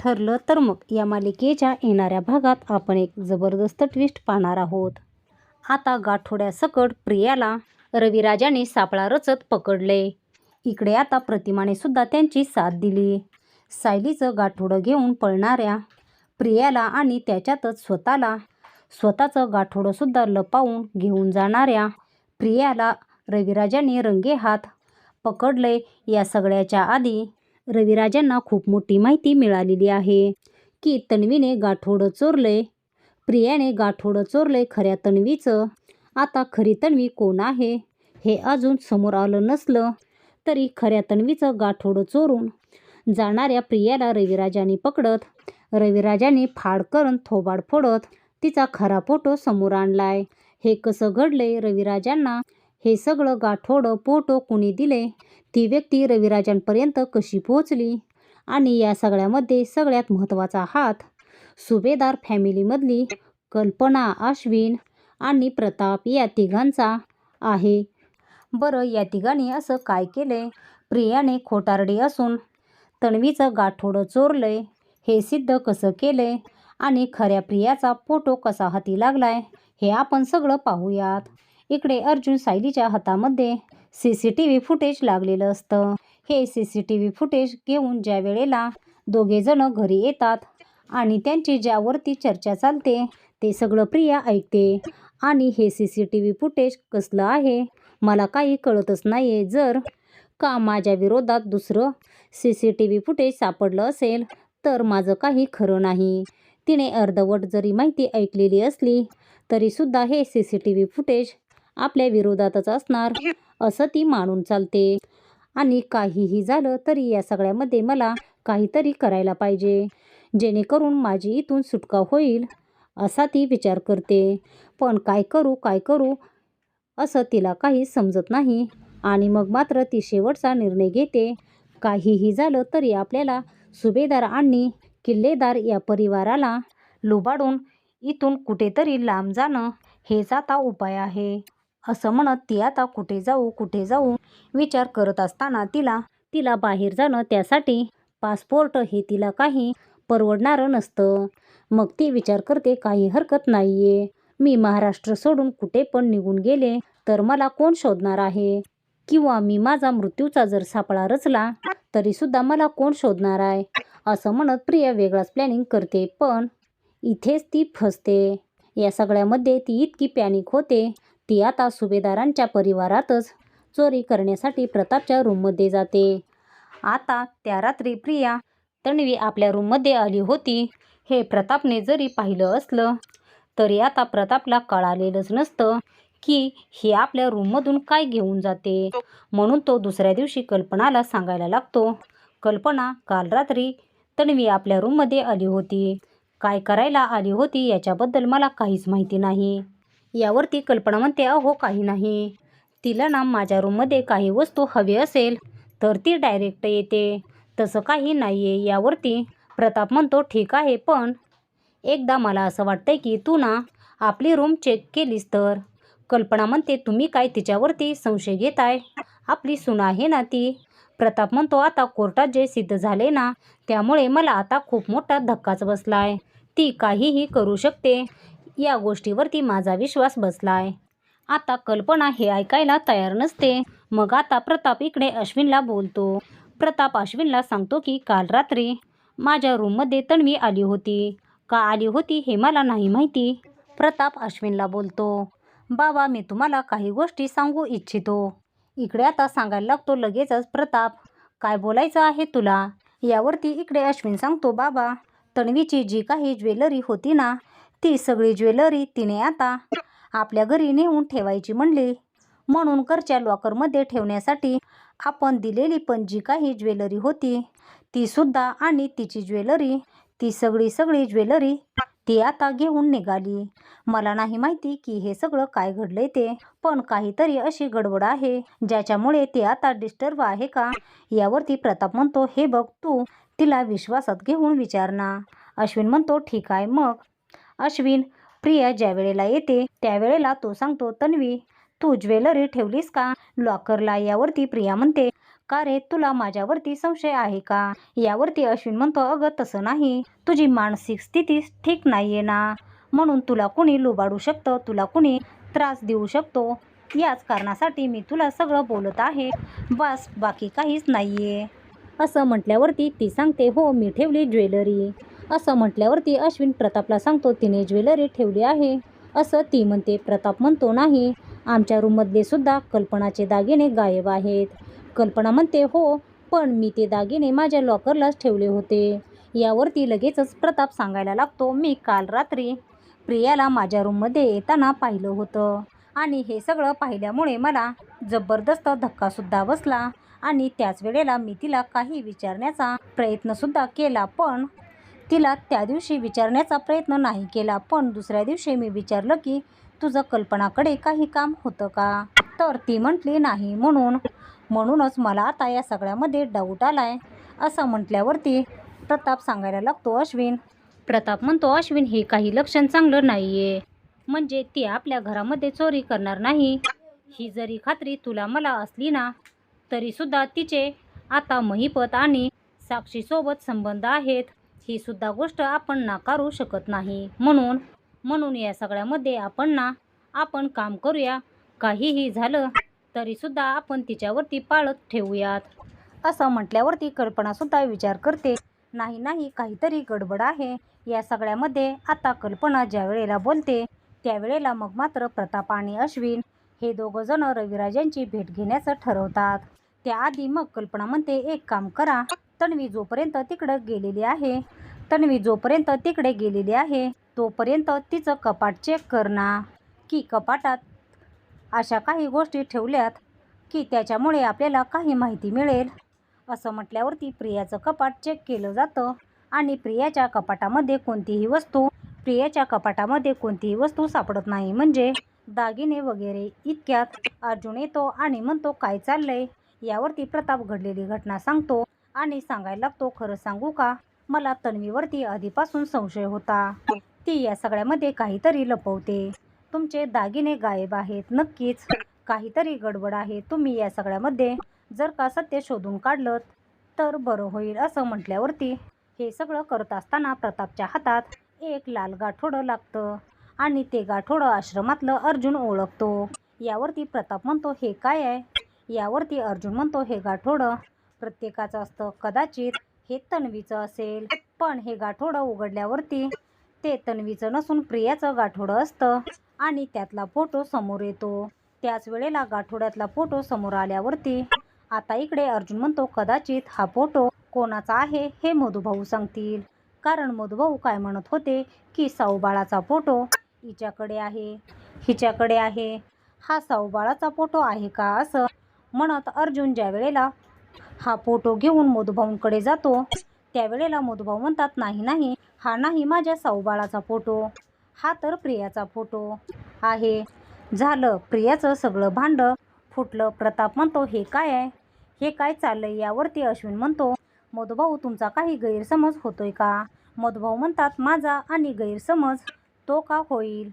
ठरलं तर मग या मालिकेच्या येणाऱ्या भागात आपण एक जबरदस्त ट्विस्ट पाहणार आहोत. आता गाठोड्यासकट प्रियाला रविराजाने सापळा रचत पकडले. इकडे आता प्रतिमाने सुद्धा त्यांची साथ दिली. सायलीचं गाठोडं घेऊन पळणाऱ्या प्रियाला आणि त्याच्यातच स्वतःला स्वतःचं गाठोडंसुद्धा लपावून घेऊन जाणाऱ्या प्रियाला रविराजाने रंगेहात पकडले. या सगळ्याच्या आधी रविराजांना खूप मोठी माहिती मिळालेली आहे की तन्वीने गाठोडं चोरले. प्रियाने गाठोडं चोरले खऱ्या तन्वीचं. आता खरी तन्वी कोण आहे? हे अजून समोर आलं नसलं तरी खऱ्या तन्वीचं गाठोडं चोरून जाणाऱ्या प्रियाला रविराजाने पकडत रविराजाने फाड करून थोबाड फोडत तिचा खरा फोटो समोर आणलाय. हे कसं घडले रविराजांना हे सगळं गाठोडं पोटो कुणी दिले? ती व्यक्ती रविराजांपर्यंत कशी पोहोचली? आणि या सगळ्यामध्ये सगळ्यात महत्त्वाचा हात सुभेदार फॅमिलीमधली कल्पना अश्विन आणि प्रताप या तिघांचा आहे. बरं या तिघांनी असं काय केले? प्रियाने खोटारडी असून तन्वीचं गाठोडं चोरलंय. हे सिद्ध कसं केले आणि खऱ्या प्रियाचा फोटो कसा हाती लागलाय? हे आपण सगळं पाहूयात. इकडे अर्जुन सायलीच्या हातामध्ये C C T V footage लागलेलं असतं. हे C C T V footage घेऊन ज्या वेळेला दोघेजणं घरी येतात आणि त्यांची ज्यावरती चर्चा चालते ते सगळं प्रिया ऐकते. आणि हे C C T V footage कसलं आहे? मला काही कळतच नाही आहे जर का माझ्या विरोधात दुसरं C C T V footage सापडलं असेल तर माझं काही खरं नाही. तिने अर्धवट जरी माहिती ऐकलेली असली तरीसुद्धा हे C C T V footage आपल्या विरोधातच असणार असं ती मानून चालते. आणि काहीही झालं तरी या सगळ्यामध्ये मला काहीतरी करायला पाहिजे. जेणेकरून माझी इथून सुटका होईल असा ती विचार करते. पण काय करू काय करू असं तिला काही समजत नाही. आणि मग मात्र ती शेवटचा निर्णय घेते. काहीही झालं तरी आपल्याला सुभेदार आणि किल्लेदार या परिवाराला लुबाडून इथून कुठेतरी लांब जाणं हेच आता उपाय आहे. असं म्हणत ती आता कुठे जाऊ कुठे जाऊ विचार करत असताना तिला तिला बाहेर जाणं त्यासाठी पासपोर्ट हे तिला काही परवडणारं नसतं. मग ती विचार करते काही हरकत नाही आहे मी महाराष्ट्र सोडून कुठे पण निघून गेले तर मला कोण शोधणार आहे? किंवा मी माझा मृत्यूचा जर सापळा रचला तरीसुद्धा मला कोण शोधणार आहे? असं म्हणत प्रिया वेगळाच प्लॅनिंग करते पण इथेच ती फसते. या सगळ्यामध्ये ती इतकी पॅनिक होते ती आता सुभेदारांच्या परिवारातच चोरी करण्यासाठी प्रतापच्या रूममध्ये जाते. आता त्या रात्री प्रिया तणवी आपल्या रूममध्ये आली होती. हे प्रतापने जरी पाहिलं असलं तरी आता प्रतापला कळालेलंच नसतं की ही आपल्या रूममधून काय घेऊन जाते. म्हणून तो दुसऱ्या दिवशी कल्पनाला सांगायला लागतो कल्पना काल रात्री तन्वी आपल्या रूममध्ये आली होती. काय करायला आली होती याच्याबद्दल मला काहीच माहिती नाही. यावरती कल्पना म्हणते अहो काही नाही. तिला ना माझ्या रूममध्ये काही वस्तू हवी असेल तर ती डायरेक्ट येते. तसं काही नाही आहे यावरती प्रताप म्हणतो ठीक आहे पण एकदा मला असं वाटतंय की तू ना आपली रूम चेक केलीस तर. कल्पना म्हणते तुम्ही काय तिच्यावरती संशय घेताय? आपली सून आहे ना ती. प्रताप म्हणतो आता कोर्टात जे सिद्ध झाले ना त्यामुळे मला आता खूप मोठा धक्काच बसलाय. ती काहीही करू शकते. या गोष्टीवरती माझा विश्वास बसलाय. आता कल्पना हे ऐकायला तयार नसते. मग आता प्रताप इकडे अश्विनला बोलतो. प्रताप अश्विनला सांगतो की काल रात्री माझ्या रूममध्ये तन्वी आली होती. का आली होती हे मला नाही माहिती. प्रताप अश्विनला बोलतो बाबा मी तुम्हाला काही गोष्टी सांगू इच्छितो. इकडे आता सांगायला लागतो लगेचच प्रताप काय बोलायचं आहे तुला? यावरती इकडे अश्विन सांगतो बाबा तन्वीची जी काही ज्वेलरी होती ना ती सगळी ज्वेलरी तिने आता आपल्या घरी नेऊन ठेवायची म्हणली. म्हणून घरच्या लॉकरमध्ये ठेवण्यासाठी आपण दिलेली पण जी काही ज्वेलरी होती ती सुद्धा आणि तिची ज्वेलरी ती सगळी सगळी ज्वेलरी ती आता घेऊन निघाली. मला नाही माहिती की हे सगळं काय घडलंय ते पण काहीतरी अशी गडबड आहे ज्याच्यामुळे ती आता डिस्टर्ब आहे का यावरती प्रताप म्हणतो हे बघ तू तिला विश्वासात घेऊन विचार ना. अश्विन म्हणतो ठीक आहे मग अश्विन. प्रिया ज्या वेळेला येते त्यावेळेला तो सांगतो तन्वी तू ज्वेलरी ठेवलीस का? लॉकरला यावरती प्रिया म्हणते का रे तुला माझ्यावरती संशय आहे का? यावरती अश्विन म्हणतो अगं तसं नाही. तुझी मानसिक स्थिती ठीक नाहीये ना. म्हणून तुला कुणी लुबाडू शकतं? तुला कुणी त्रास देऊ शकतो? याच कारणासाठी मी तुला सगळं बोलत आहे. बस बाकी काहीच नाहीये. असं म्हटल्यावरती ती सांगते हो मी ठेवली ज्वेलरी. असं म्हटल्यावरती अश्विन प्रतापला सांगतो तिने ज्वेलरी ठेवली आहे. असं ती म्हणते प्रताप म्हणतो नाही आमच्या रूममधले सुद्धा कल्पनाचे दागिने गायब आहेत. कल्पना म्हणते हो पण मी ते दागिने माझ्या लॉकरलाच ठेवले होते. यावरती लगेचच प्रताप सांगायला लागतो मी काल रात्री प्रियाला माझ्या रूममध्ये येताना पाहिलं होतं आणि हे सगळं पाहिल्यामुळे मला जबरदस्त धक्कासुद्धा बसला आणि त्याच वेळेला मी तिला काही विचारण्याचा प्रयत्नसुद्धा केला पण तिला त्या दिवशी विचारण्याचा प्रयत्न नाही केला पण दुसऱ्या दिवशी मी विचारलं की तुझं कल्पनाकडे काही काम होतं का? तर ती म्हटली नाही म्हणून. म्हणूनच मला आता या सगळ्यामध्ये डाऊट आलाय असं म्हटल्यावरती प्रताप सांगायला लागतो अश्विन. प्रताप म्हणतो अश्विन हे काही लक्षण चांगलं नाही आहे म्हणजे ती आपल्या घरामध्ये चोरी करणार नाही. ही जरी खात्री तुला मला असली ना तरीसुद्धा तिचे आता महिपत आणि साक्षीसोबत संबंध आहेत. ही सुद्धा गोष्ट आपण नाकारू शकत नाही. म्हणून म्हणून या सगळ्यामध्ये आपण ना आपण काम करूया. काहीही झालं तरीसुद्धा आपण तिच्यावरती पाळत ठेवूयात. असं म्हटल्यावरती कल्पनासुद्धा विचार करते. नाही नाही काहीतरी गडबड आहे. या सगळ्यामध्ये आता कल्पना ज्या वेळेला बोलते त्यावेळेला मग मात्र प्रताप आणि अश्विन हे दोघं जण रविराजांची भेट घेण्याचं ठरवतात. त्याआधी मग कल्पना म्हणते एक काम करा. तन्वी जोपर्यंत तिकडं गेलेली आहे तन्वी जोपर्यंत तिकडे गेलेली आहे तोपर्यंत तिचं कपाट चेक कर की कपाटात अशा काही गोष्टी ठेवल्यात की त्याच्यामुळे आपल्याला काही माहिती मिळेल. असं म्हटल्यावरती प्रियाचं कपाट चेक केलं जातं आणि प्रियाच्या कपाटामध्ये कोणतीही वस्तू प्रियाच्या कपाटामध्ये कोणतीही वस्तू सापडत नाही. म्हणजे दागिने वगैरे इतक्यात अर्जुन येतो आणि म्हणतो काय चाललंय? यावरती प्रताप घडलेली घटना सांगतो आणि सांगायला लागतो खरं सांगू का? मला तन्वीवरती आधीपासून संशय होता. ती या सगळ्यामध्ये काहीतरी लपवते. तुमचे दागिने गायब आहेत नक्कीच. काहीतरी गडबड आहे. तुम्ही या सगळ्यामध्ये जर का सत्य शोधून काढलं तर बरं होईल असं म्हटल्यावरती हे सगळं करत असताना प्रतापच्या हातात एक लाल गाठोडं लागतं आणि ते गाठोडं आश्रमातलं अर्जुन ओळखतो. यावरती प्रताप म्हणतो हे काय आहे? यावरती अर्जुन म्हणतो हे गाठोडं प्रत्येकाचं असतं कदाचित हे तन्वीचं असेल. पण हे गाठोडं उघडल्यावरती ते तन्वीचं नसून प्रियाचं गाठोडं असतं आणि त्यातला फोटो समोर येतो. त्याच वेळेला गाठोड्यातला फोटो समोर आल्यावरती आता इकडे अर्जुन म्हणतो कदाचित हा फोटो कोणाचा आहे हे मधुभाऊ सांगतील. कारण मधुभाऊ काय म्हणत होते की साऊबाळाचा फोटो हिच्याकडे आहे. हिच्याकडे आहे. हा साऊबाळाचा फोटो आहे का असं म्हणत अर्जुन ज्या वेळेला हा फोटो घेऊन मधुभाऊंकडे जातो. त्यावेळेला मधुभाऊ म्हणतात नाही नाही हा नाही माझ्या साऊबाळाचा फोटो. हा तर प्रियाचा फोटो आहे. झालं प्रियाचं सगळं भांडं. फुटलं प्रताप म्हणतो हे काय आहे? हे काय चाललंय यावरती? अश्विन म्हणतो मधुभाऊ तुमचा काही गैरसमज होतोय का? मधुभाऊ म्हणतात माझा आणि गैरसमज तो का होईल?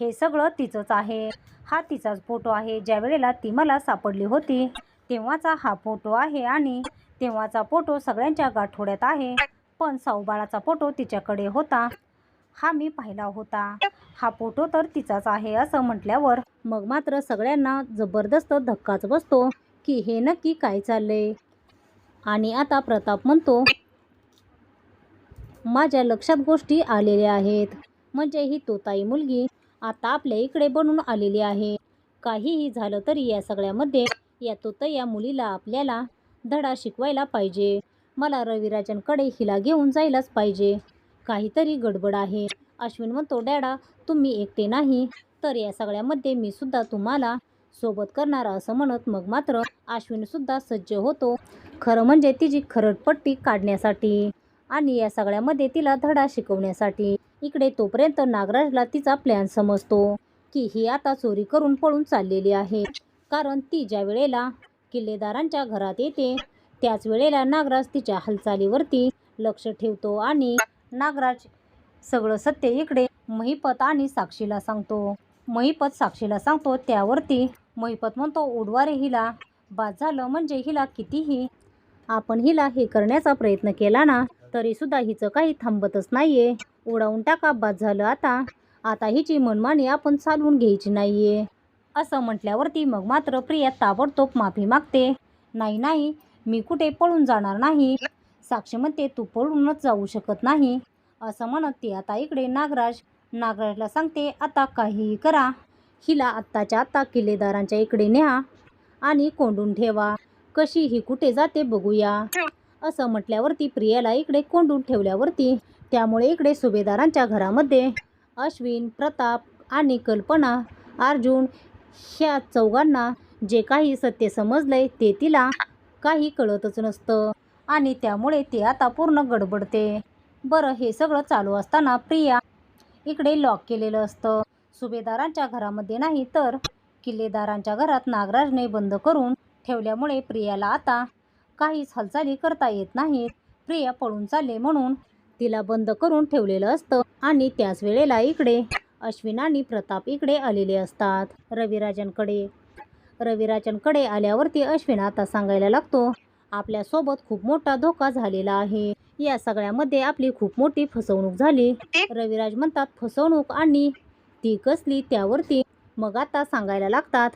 हे सगळं तिचंच आहे. हा तिचाच फोटो आहे. ज्या वेळेला ती मला सापडली होती तेव्हाचा हा फोटो आहे आणि तेव्हाचा फोटो सगळ्यांच्या गाठोड्यात आहे. पण साऊबाळाचा फोटो तिच्याकडे होता. हा मी पाहिला होता. हा फोटो तर तिचाच आहे असं म्हटल्यावर मग मात्र सगळ्यांना जबरदस्त धक्काच बसतो की हे नक्की काय चाललंय. आणि आता प्रताप म्हणतो माझ्या लक्षात गोष्टी आलेल्या आहेत. म्हणजे ही तोताई मुलगी आता आपल्या इकडे बनून आलेली आहे. काहीही झालं तरी या सगळ्यामध्ये या तोताई या मुलीला आपल्याला धडा शिकवायला पाहिजे. मला रविराजांकडे हिला घेऊन जायलाच पाहिजे. काहीतरी गडबड आहे. अश्विन म्हणतो डॅडा तुम्ही एकटे नाही. तर या सगळ्यामध्ये मी सुद्धा तुम्हाला सोबत करणार असं म्हणत मग मात्र अश्विन सुद्धा सज्ज होतो. खरं म्हणजे तिची खरडपट्टी काढण्यासाठी आणि या सगळ्यामध्ये तिला धडा शिकवण्यासाठी. इकडे तोपर्यंत नागराजला तिचा प्लॅन समजतो की ही आता चोरी करून पळून चाललेली आहे. कारण ती ज्या वेळेला किल्लेदारांच्या घरात येते त्याच वेळेला नागराज तिच्या हालचालीवरती लक्ष ठेवतो आणि नागराज सगळं सत्य इकडे महिपत आणि साक्षीला सांगतो. महिपत साक्षीला सांगतो त्यावरती महिपत म्हणतो उडवारे हिला. बाद झालं म्हणजे हिला कितीही आपण हिला हे करण्याचा प्रयत्न केला ना तरी सुद्धा हिचं काही थांबतच नाहीये. उडवून टाका बाद झालं आता. आता हिची मनमानी आपण चालवून घ्यायची नाहीये. असं म्हटल्यावरती मग मात्र प्रिया ताबडतोब माफी मागते. नाही नाही मी कुठे पळून जाणार नाही. साक्षी म्हणते तू पळूनच जाऊ शकत नाही. असं म्हणत ती आता इकडे नागराज नागराजला सांगते आता काहीही करा. हिला आत्ताच्या आत्ता किल्लेदारांच्या इकडे न्या आणि कोंडून ठेवा. कशी ही कुठे जाते बघूया. असं म्हटल्यावरती प्रियाला इकडे कोंडून ठेवल्यावरती त्यामुळे इकडे सुभेदारांच्या घरामध्ये अश्विन प्रताप आणि कल्पना अर्जुन ह्या चौघांना जे काही सत्य समजलंय ते तिला काही कळतच नसतं. आणि त्यामुळे ते आता पूर्ण गडबडते. बरं हे सगळं चालू असताना प्रिया इकडे लॉक केलेलं असतं. सुभेदारांच्या घरामध्ये नाही तर किल्लेदारांच्या घरात नागराजने बंद करून ठेवल्यामुळे प्रियाला आता काहीच हालचाली करता येत नाहीत. प्रिया पळून चालले म्हणून तिला बंद करून ठेवलेलं असतं आणि त्याच वेळेला इकडे अश्विन आणि प्रताप इकडे आलेले असतात. रविराजांकडे रविराजांकडे आल्यावरती अश्विन आता सांगायला लागतो आपल्यासोबत खूप मोठा धोका झालेला आहे. या सगळ्यामध्ये आपली खूप मोठी फसवणूक झाली. रविराज म्हणतात फसवणूक आणि ती कसली त्यावरती मग आता सांगायला लागतात.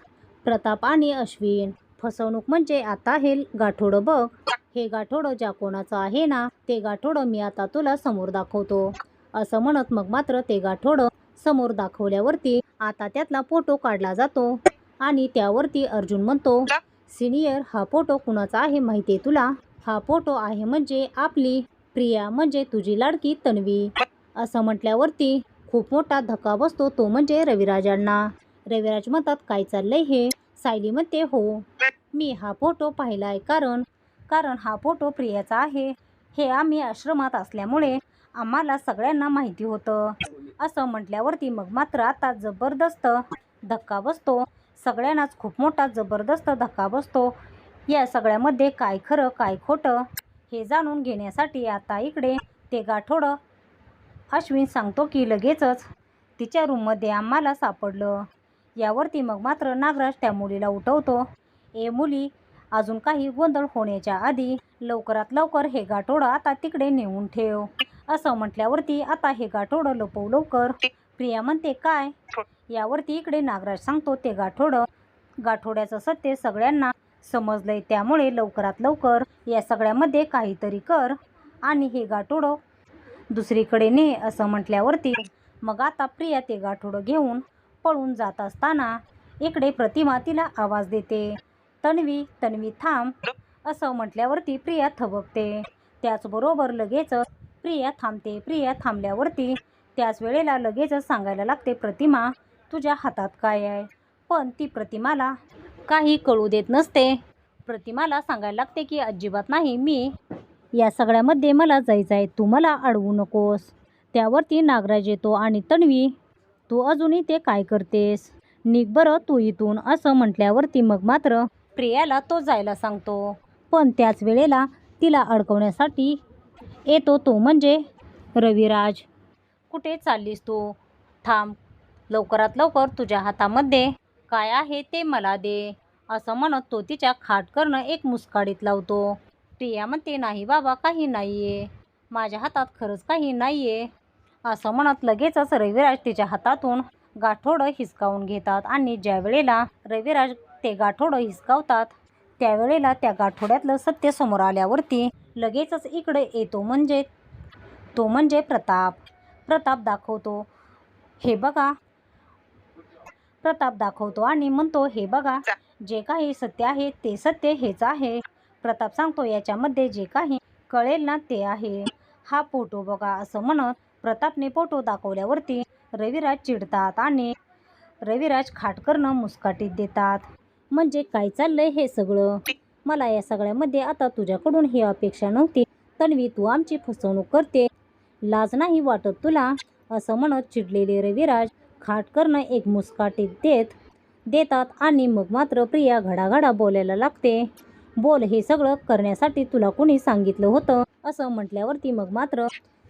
प्रताप आणि अश्विन फसवणूक म्हणजे आता हे गाठोडं बघ. हे गाठोडं ज्या कोणाचं आहे ना ते गाठोडं मी आता तुला समोर दाखवतो. असं म्हणत मग मात्र ते गाठोडं समोर दाखवल्यावरती आता त्यातला फोटो काढला जातो. आणि त्यावरती अर्जुन म्हणतो सिनियर हा फोटो कुणाचा आहे माहिती आहे तुला? हा फोटो आहे म्हणजे आपली. प्रिया म्हणजे तुझी लाडकी तन्वी. असं म्हटल्यावरती खूप मोठा धक्का बसतो तो म्हणजे रविराजांना. रविराज म्हणतात काय चाललंय हे? सायली म्हणते हो. मी हा फोटो पाहिलाय कारण कारण हा फोटो प्रियाचा आहे. हे आम्ही आश्रमात असल्यामुळे आम्हाला सगळ्यांना माहिती होतं. असं म्हटल्यावरती मग मात्र आता जबरदस्त धक्का बसतो. सगळ्यांनाच खूप मोठा जबरदस्त धक्का बसतो. या सगळ्यामध्ये काय खरं काय खोटं हे जाणून घेण्यासाठी आता इकडे ते गाठोडं अश्विन सांगतो की लगेचच तिच्या रूममध्ये आम्हाला सापडलं. यावरती मग मात्र नागराज त्या मुलीला उठवतो. ए मुली अजून काही गोंधळ होण्याच्या आधी लवकरात लवकर हे गाठोडं आता तिकडे नेऊन ठेव. असं म्हटल्यावरती आता हे गाठोडं लपवू लवकर. प्रिया म्हणते काय? यावरती इकडे नागराज सांगतो ते गाठोडं गाठोड्याचं सत्य सगळ्यांना समजलंय त्यामुळे लवकरात लवकर या सगळ्यामध्ये काहीतरी कर आणि हे गाठोडं दुसरीकडे ने असं म्हटल्यावरती मग आता प्रिया ते गाठोडं घेऊन पळून जात असताना इकडे प्रतिमा तिला आवाज देते तन्वी तन्वी थांब असं म्हटल्यावरती प्रिया थबकते. त्याचबरोबर लगेचच प्रिया थांबते. प्रिया थांबल्यावरती त्याच वेळेला लगेचच सांगायला लागते प्रतिमा तुझ्या हातात काय आहे? पण ती प्रतिमाला काही कळू देत नसते. प्रतिमाला सांगायला लागते की अजिबात नाही मी या सगळ्यामध्ये मला जायचं आहे. तू मला अडवू नकोस. त्यावरती नागराज येतो आणि तन्वी तू अजूनही ते काय करतेस? निघ बरं तू इथून असं म्हटल्यावरती मग मात्र प्रियाला तो जायला सांगतो. पण त्याच वेळेला तिला अडकवण्यासाठी येतो तो म्हणजे रविराज. कुठे चाललीस तू? थांब. लवकरात लवकर तुझ्या हातामध्ये काय आहे ते मला दे. असं म्हणत तो तिच्या खाट करणं एक मुस्काडीत लावतो. प्रिया म्हणते नाही बाबा काही नाही आहे माझ्या हातात खरंच काही नाही आहे असं म्हणत लगेचच रविराज तिच्या हातातून गाठोडं हिसकावून घेतात आणि ज्या वेळेला रविराज ते गाठोडं हिसकावतात त्यावेळेला त्या गाठोड्यातलं सत्य समोर आल्यावरती लगेचच इकडे येतो म्हणजे? तो म्हणजे प्रताप. प्रताप दाखवतो. हे बघा. प्रताप दाखवतो आणि म्हणतो हे बघा जे काही सत्य आहे ते सत्य हेच आहे. प्रताप सांगतो याच्यामध्ये जे काही कळेल ना ते आहे. हा फोटो बघा असं म्हणत प्रतापने फोटो दाखवल्यावरती रविराज चिडतात आणि रविराज खाटकरनं मुस्काटीत देतात. म्हणजे काय चाललंय हे सगळं? मला या सगळ्यामध्ये आता तुझ्याकडून ही अपेक्षा नव्हती. तन्वी तू आमची फसवणूक करते. लाज नाही वाटत तुला असं म्हणत चिडलेले रविराज खाटकरनं एक मुस्काटीत देत देतात आणि मग मात्र प्रिया घडाघडा बोलायला लागते. बोल हे सगळं करण्यासाठी तुला कोणी सांगितलं होतं? असं म्हटल्यावरती मग मात्र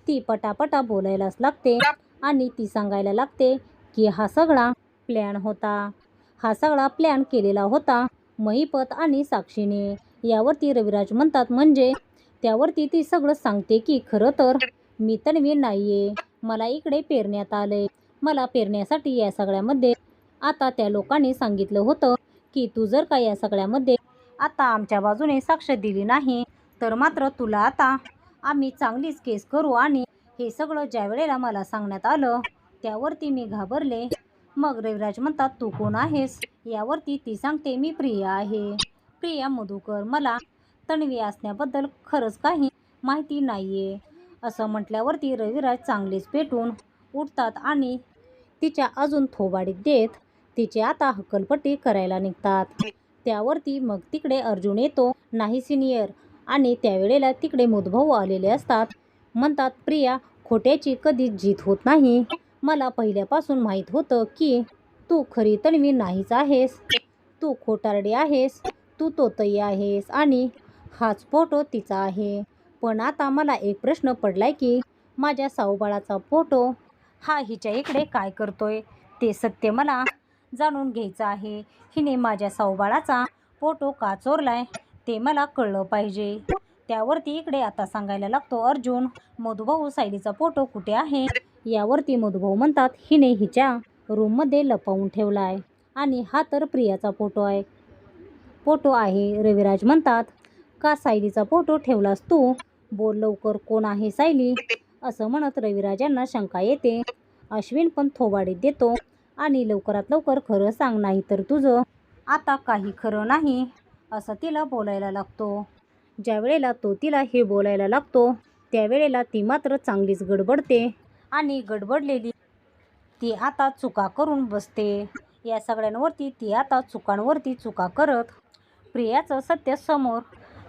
ती पटापटा बोलायलाच लागते आणि ती सांगायला लागते की हा सगळा प्लॅन होता. हा सगळा प्लॅन केलेला होता. महिपत आणि साक्षीने. यावरती रविराज म्हणतात म्हणजे? त्यावरती ती सगळं सांगते की खरं तर मी तन्वी नाहीये. मला इकडे पेरण्यात आलंय. मला पेरण्यासाठी या सगळ्यामध्ये आता त्या लोकांनी सांगितलं होतं की तू जर का या सगळ्यामध्ये आता आमच्या बाजूने साक्ष दिली नाही तर मात्र तुला आता आम्ही चांगलीच केस करू आणि हे सगळं ज्या वेळेला मला सांगण्यात आलं त्यावरती मी घाबरले. मग रविराज म्हणतात तू कोण आहेस? यावरती ती सांगते मी प्रिया आहे. प्रिया मधुकर मला तणवी असण्याबद्दल खरंच काही माहिती नाही आहे असं म्हटल्यावरती रविराज चांगलेच पेटून उठतात आणि तिच्या अजून थोबाडीत देत तिची आता हक्कलपट्टी करायला निघतात. त्यावरती मग तिकडे अर्जुन येतो नाही सिनियर. आणि त्यावेळेला तिकडे मुदभाऊ आलेले असतात. म्हणतात प्रिया खोट्याची कधीच जीत होत नाही. मला पहिल्यापासून माहीत होतं की तू खरी तन्वी नाहीच आहेस. तू खोटारडी आहेस. तू तोतई आहेस आणि हाच फोटो तिचा आहे. पण आता मला एक प्रश्न पडलाय की माझ्या साऊबाळाचा फोटो हा हिच्या इकडे काय करतोय? ते सत्य मला जाणून घ्यायचं आहे. हिने माझ्या साऊबाळाचा फोटो का चोरलाय ते मला कळलं पाहिजे. त्यावरती इकडे आता सांगायला लागतो अर्जुन मधुभाऊ सायलीचा फोटो कुठे आहे? यावरती मधुभाऊ म्हणतात हिने हिच्या रूममध्ये लपवून ठेवला आहे आणि हा तर प्रियाचा फोटो आहे. फोटो आहे रविराज म्हणतात. का सायलीचा फोटो ठेवलास तू? बोल लवकर कोण आहे सायली? असं म्हणत रविराजांना शंका येते. अश्विन पण थोबाडीत देतो आणि लवकरात लवकर खरं सांग नाही तर तुझं. आता काही खरं नाही असं तिला बोलायला लागतो. ज्या वेळेला तो तिला हे बोलायला लागतो त्यावेळेला ती मात्र चांगलीच गडबडते आणि गडबडलेली ती आता चुका करून बसते. या सगळ्यांवरती ती आता चुकांवरती चुका करत प्रियाचं सत्य समोर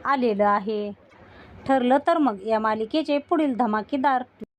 आलेलं आहे. ठरलं तर मग या मालिकेचे पुढील धमाकेदार